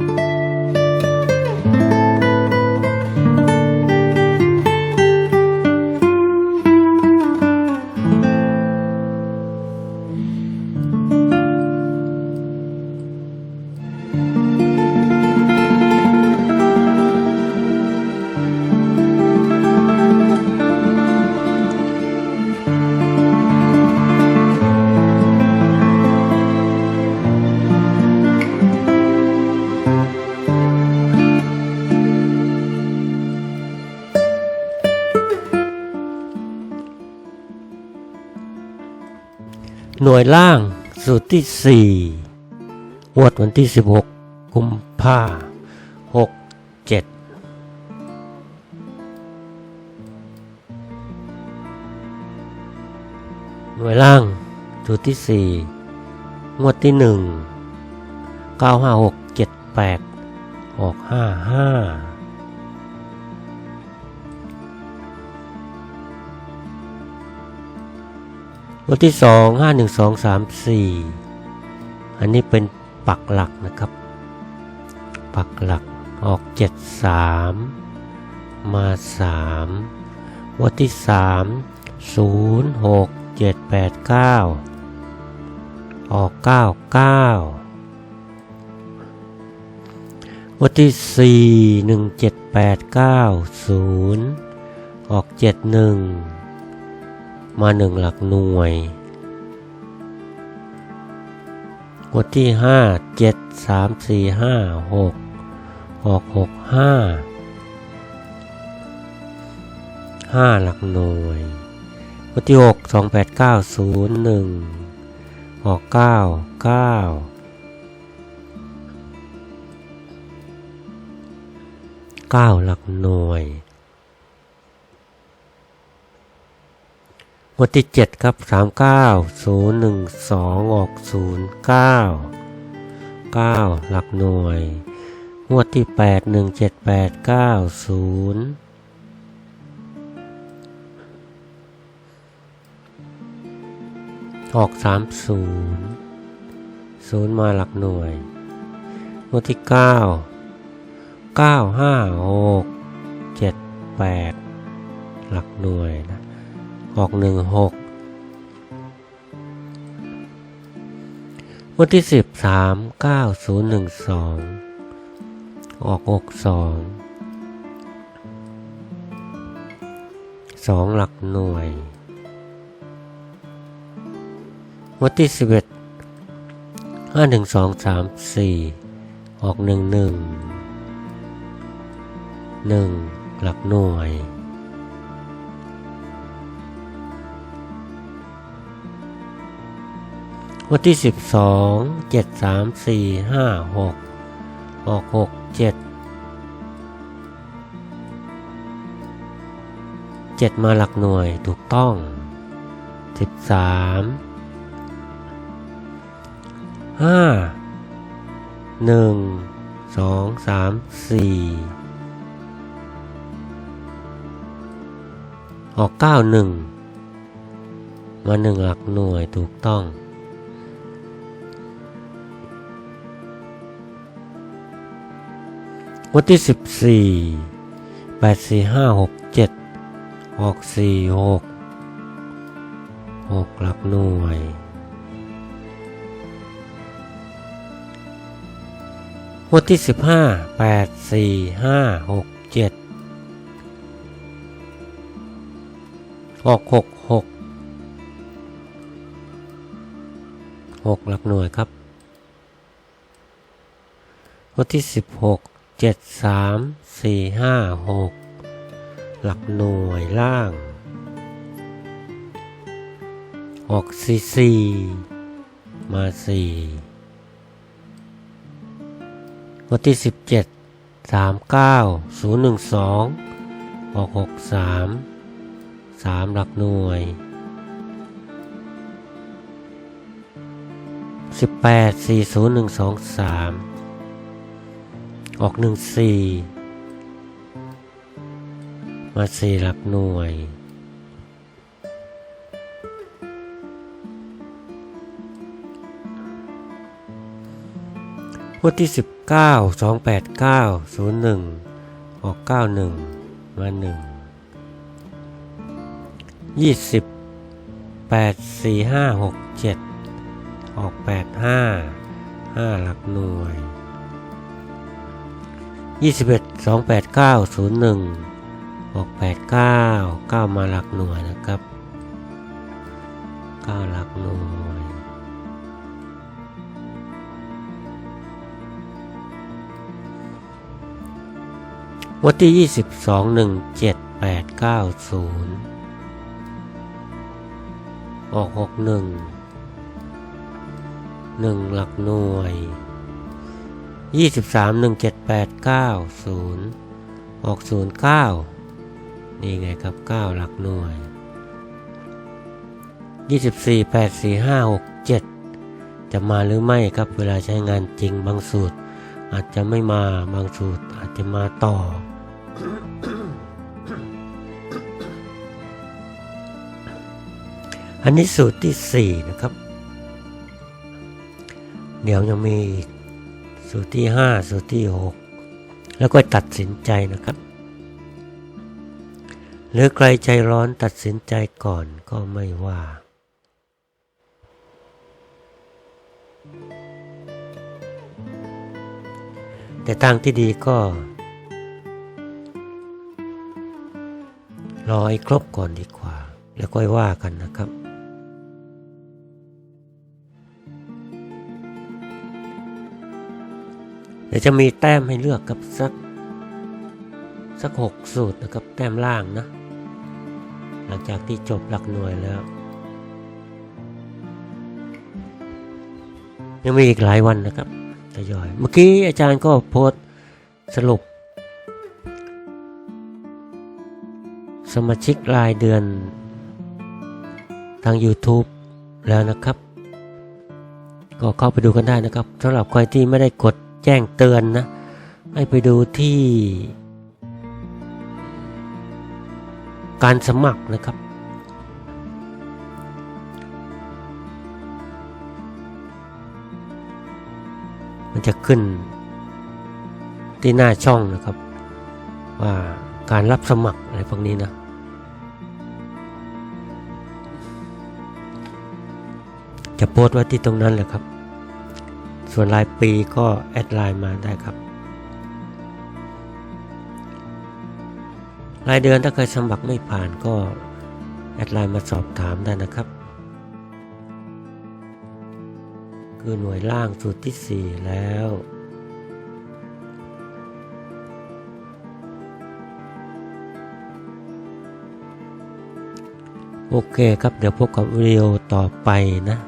ห น่วยล่างสูตรที่ 4 งวดวันที่ 16 กุมภาหกเจ็ดหน่วยล่างสูตรที่ 4 งวดที่ 1 9 5 6 7 8 ออก 5 5วันที่สองห้าหนึ่งสองสามสี่อันนี้เป็นปักหลักนะครับ ปักหลักออกเจ็ดสามมาสามวันที่สามศูนย์หกเจ็ดแปดเก้าออกเก้าเก้าวันที่สี่หนึ่งเจ็ดแปดเก้าศูนย์ออกเจ็ดหนึ่ง มาหนึ่งหลักหน่วย กดที่ห้าเจ็ดสามสี่ห้าหกออกหกห้าห้าหลักหน่วยกดที่หกสองแปดเก้าศูนย์หนึ่งออกเก้าเก้าเก้าหลักหน่วย วดที่ 7 ครับ 39 012 ออก 09 9 หลักหน่วย งวดที่ 8 17 8 9 0ออก30 0 มาหลักหน่วยงวดที่ 9 9 5 6 7 8 หลักหน่วยนะ ออกหนึ่งหกวันที่สิบสามเก้าศูนย์หนึ่งสองออกหกสองสองหลักหน่วย วันที่สิบเอ็ดห้าหนึ่งสองสามสี่ออกหนึ่งหนึ่งหนึ่งหลักหน่วย วันที่สิบสองเจ็ดสามสี่ห้าหกออกหกเจ็ดเจ็ดมาหลักหน่วยถูกต้องสิบสามห้าหนึ่งสองสามสี่ออกเก้าหนึ่งมาหนึ่งหลักหน่วยถูกต้อง วันที่สิบสี่แปดสี่ห้าหกเจ็ดออกสี่หกหกหลักหน่วย วันที่สิบห้าแปดสี่ห้าหกเจ็ดออกหกหกหกหลักหน่วยครับ วันที่สิบหก เจ็ดสามสี่ห้าหกหลักหน่วยล่าง ออกสี่สี่มาสี่วันที่สิบเจ็ดสามเก้าศูนย์หนึ่งสองออกหกสามสามหลักหน่วยสิบแปดสี่ศูนย์หนึ่งส ออกหนึ่งสี่มาสี่หลักหน่วยงวดที่สิบเก้าสองแปดเก้าศูนย์หนึ่งออกเก้าหนึ่งมาหนึ่งยี่สิบแปดสี่ห้าหกเจ็ดออกแปดห้าห้าหลักหน่วย ยี่สิบเอ็ดสองแปดเก้าศูนย์หนึ่งออกแปดเก้าเก้ามาหลักหน่วยนะครับเก้าหลักหน่วยวันที่ 22 1 7 8 9 0 ออก 61 1 หลักหน่วย 23 1 7 8 9 0ออก09นี่ไงครับ9หลักหน่วย24 8 4 5 6 7จะมาหรือไม่ครับเวลาใช้งานจริงบางสูตร อาจจะไม่มาบางสูตรอาจจะมาต่ออันนี้สูตรที่ 4 นะครับ เดี๋ยวยังมีอีก สูตรที่ 5 สูตรที่ 6 แล้วก็ตัดสินใจนะครับ หรือใครใจร้อนตัดสินใจก่อนก็ไม่ว่า แต่ทางที่ดีก็รอให้ครบก่อนดีกว่า แล้วค่อยว่ากันนะครับ เดี๋ยวจะมีแต้มให้เลือกกับสักสักหกสูตรนะครับแต้มล่างนะ หลังจากที่จบหลักหน่วยแล้ว ยังมีอีกหลายวันนะครับทยอย เมื่อกี้อาจารย์ก็โพสสรุป สมาชิกรายเดือนทาง YouTube แล้วนะครับ ก็เข้าไปดูกันได้นะครับสำหรับใครที่ไม่ได้กด แจ้งเตือนนะ ให้ไปดูที่ การสมัครนะครับ มันจะขึ้นที่หน้าช่องนะครับ ว่าการรับสมัครอะไรพวกนี้นะจะโพสต์ไว้ที่ตรงนั้นแหละครับ ส่วนรายปีก็แอดไลน์มาได้ครับ รายเดือนถ้าเคยสมัครไม่ผ่านก็แอดไลน์มาสอบถามได้นะครับ คือหน่วยล่างสูตรที่ 4 แล้ว โอเคครับเดี๋ยวพบกับวิดีโอต่อไปนะ